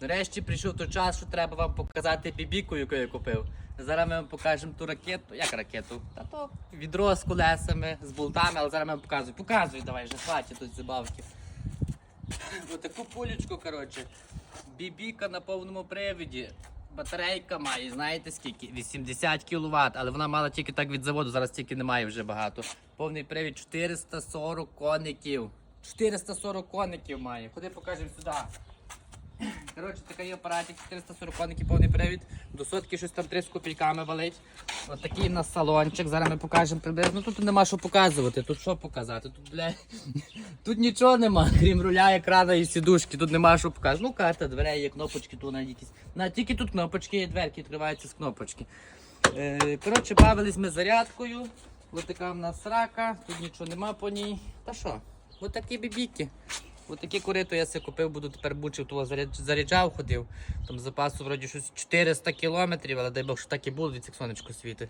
Нарешті прийшов той час, що треба вам показати бібіку, яку я купив. Зараз ми вам покажемо ту ракету. Як ракету? Та то відро з колесами, з болтами, але зараз ми вам показую. Показуй, давай вже хватить тут забавки. Отаку пулечку, коротше. Бібіка на повному привіді. Батарейка має, знаєте скільки? 80 кВт, але вона мала тільки так від заводу, зараз тільки немає вже багато. Повний привід 440 коників. 440 коників має. Ходи покажемо сюди. Коротше, такий апаратик, 440 коників, повний привід. До сотки щось там 3 з копійками валить. Ось такий у нас салончик. Зараз ми покажемо приблизно. Тут нема що показувати. Тут що показати? Тут, бля, тут нічого нема, крім руля, екрана і сідушки. Тут нема що показати. Ну, карта, дверей, є кнопочки, тут навіть якісь. На, тільки тут кнопочки є, дверки відкриваються з кнопочки. Е, коротше, бавились ми зарядкою. Ось така в нас срака, тут нічого нема по ній. Та що? Ось такі бібіки. Ось такі корито я себе купив, буду тепер бучив, того заряджав, ходив. Там запасу вроді щось 400 кілометрів, але дай Бог, що так і було, від сонечко світить.